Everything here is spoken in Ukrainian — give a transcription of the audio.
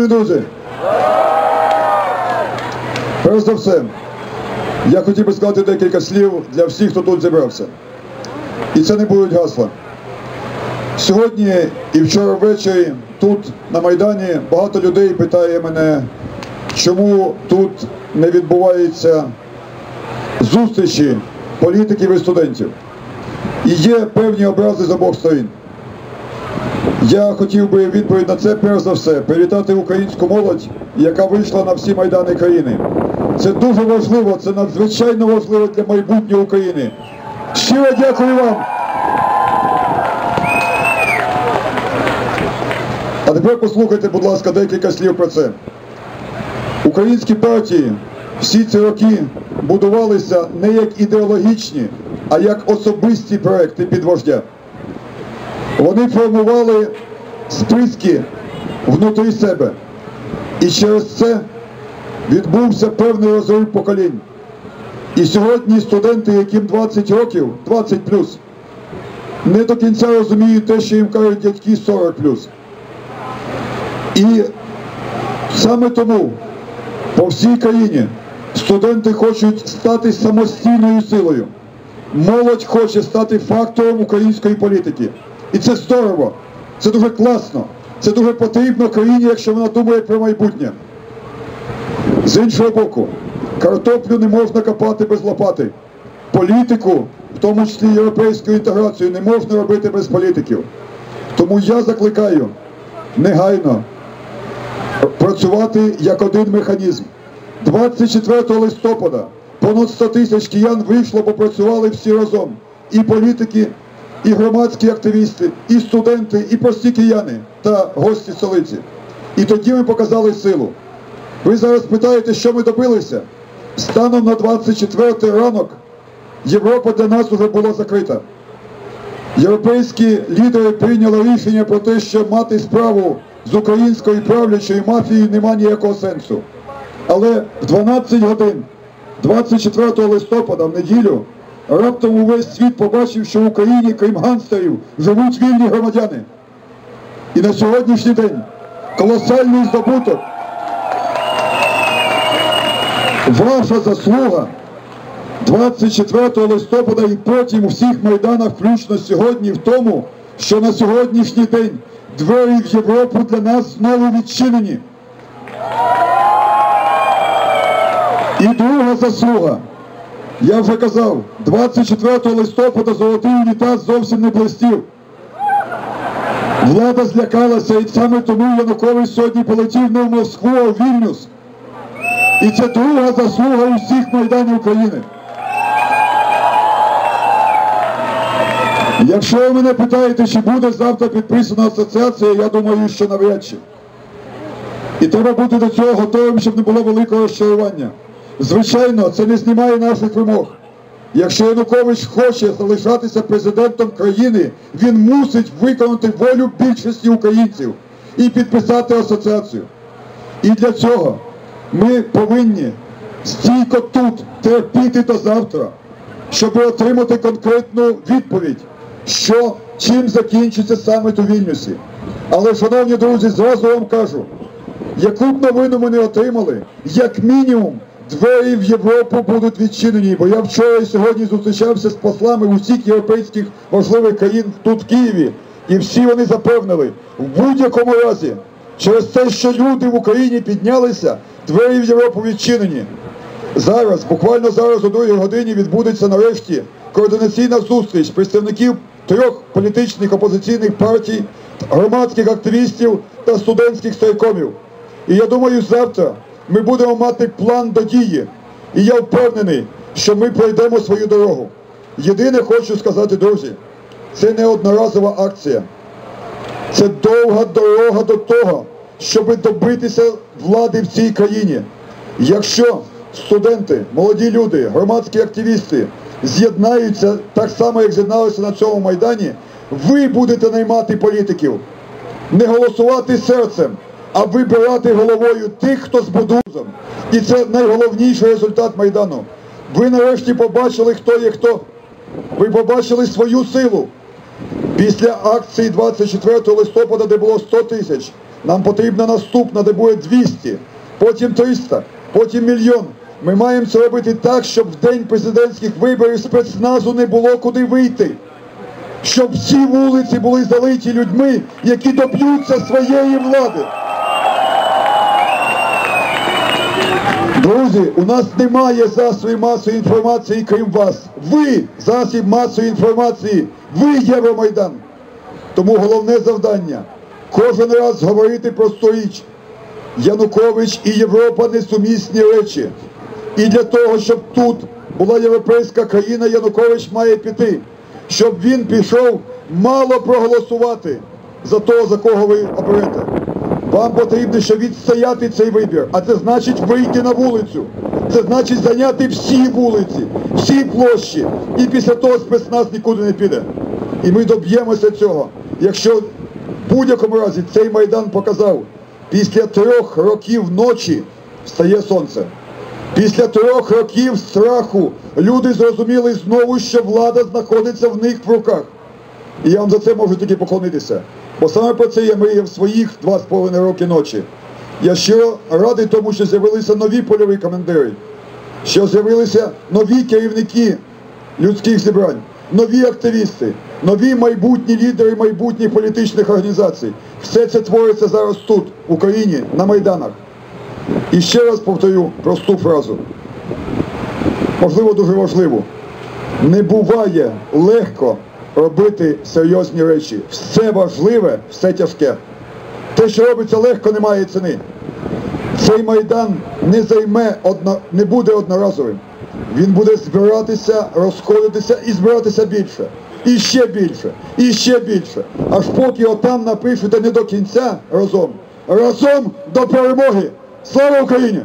Друзі, перш за все, я хотів би сказати декілька слів для всіх, хто тут зібрався. І це не будуть гасла. Сьогодні і вчора ввечері тут на Майдані багато людей питає мене, чому тут не відбуваються зустрічі політиків і студентів. І є певні образи з обох сторін. Я хотів би відповідь на це перш за все привітати українську молодь, яка вийшла на всі майдани країни. Це дуже важливо, це надзвичайно важливо для майбутнього України. Щиро дякую вам. А тепер послухайте, будь ласка, декілька слів про це. Українські партії всі ці роки будувалися не як ідеологічні, а як особисті проекти під вождя. Вони формували списки внутрі себе. І через це відбувся певний розрив поколінь. І сьогодні студенти, яким 20 років, 20 плюс, не до кінця розуміють те, що їм кажуть дядьки 40 плюс. І саме тому по всій країні студенти хочуть стати самостійною силою. Молодь хоче стати фактором української політики. І це здорово, це дуже класно, це дуже потрібно країні, якщо вона думає про майбутнє. З іншого боку, картоплю не можна копати без лопати. Політику, в тому числі європейську інтеграцію, не можна робити без політиків. Тому я закликаю негайно працювати як один механізм. 24 листопада понад 100 тисяч киян вийшло, попрацювали всі разом. І політики, і громадські активісти, і студенти, і прості кияни та гості столиці. І тоді ми показали силу. Ви зараз питаєте, що ми добилися? Станом на 24 ранок Європа для нас вже була закрита. Європейські лідери прийняли рішення про те, що мати справу з українською правлячою мафією нема ніякого сенсу. Але в 12 годин 24 листопада в неділю раптом увесь світ побачив, що в Україні, крім гангстерів, живуть вільні громадяни. І на сьогоднішній день колосальний здобуток. Ваша заслуга 24 листопада і потім у всіх майданах, включно сьогодні, в тому, що на сьогоднішній день двері в Європу для нас знову відчинені. І друга заслуга. Я вже казав, 24 листопада золотий унітаз зовсім не блистів. Влада злякалася, і саме тому Янукович сьогодні полетів не в Москву, а в Вільнюс. І це друга заслуга усіх майданів України. Якщо ви мене питаєте, чи буде завтра підписана асоціація, я думаю, що навряд чи. І треба бути до цього готовим, щоб не було великого розчарування. Звичайно, це не знімає наших вимог. Якщо Янукович хоче залишатися президентом країни, він мусить виконати волю більшості українців і підписати асоціацію. І для цього ми повинні стійко тут терпіти до завтра, щоб отримати конкретну відповідь, що чим закінчиться саміт у Вільнюсі. Але, шановні друзі, зразу вам кажу, яку б новину ми не отримали, як мінімум двері в Європу будуть відчинені. Бо я вчора і сьогодні зустрічався з послами усіх європейських важливих країн тут в Києві, і всі вони запевнили, в будь-якому разі, через те, що люди в Україні піднялися, двері в Європу відчинені. Зараз, буквально зараз о другій годині відбудеться нарешті координаційна зустріч представників трьох політичних опозиційних партій, громадських активістів та студентських сайкомів. І я думаю, завтра ми будемо мати план до дії. І я впевнений, що ми пройдемо свою дорогу. Єдине хочу сказати, друзі, це не одноразова акція. Це довга дорога до того, щоб добитися влади в цій країні. Якщо студенти, молоді люди, громадські активісти з'єднаються так само, як з'єдналися на цьому майдані, ви будете наймати політиків, не голосувати серцем, а вибирати головою тих, хто з будузом. І це найголовніший результат майдану. Ви нарешті побачили, хто є хто. Ви побачили свою силу. Після акції 24 листопада, де було 100 тисяч, Нам потрібна наступна, де буде 200, потім 300, потім мільйон. Ми маємо це робити так, щоб в день президентських виборів спецназу не було куди вийти. Щоб всі вулиці були залиті людьми, які доб'ються своєї влади. Друзі, у нас немає засобів масової інформації, крім вас. Ви засіб масової інформації, ви Євромайдан. Тому головне завдання кожен раз говорити просту річ. Янукович і Європа несумісні речі. І для того, щоб тут була європейська країна, Янукович має піти. Щоб він пішов, мало проголосувати за того, за кого ви оберете. Вам потрібно ще відстояти цей вибір, а це значить вийти на вулицю. Це значить зайняти всі вулиці, всі площі. І після того спецназ нікуди не піде. І ми доб'ємося цього. Якщо в будь-якому разі цей майдан показав, після трьох років ночі встає сонце. Після трьох років страху люди зрозуміли знову, що влада знаходиться в них в руках. І я вам за це можу тільки поклонитися. Бо саме про це я мріяв своїх два з половиною роки ночі. Я щиро радий тому, що з'явилися нові польові командири, що з'явилися нові керівники людських зібрань, нові активісти, нові майбутні лідери майбутніх політичних організацій. Все це твориться зараз тут, в Україні, на Майданах. І ще раз повторю просту фразу. Можливо, дуже важливу. Не буває легко робити серйозні речі. Все важливе, все тяжке. Те, що робиться легко, не має ціни. Цей майдан не займе не буде одноразовим. Він буде збиратися, розходитися і збиратися більше. І ще більше, і ще більше. Аж поки отам напишете не до кінця разом. Разом до перемоги. Слава Україні!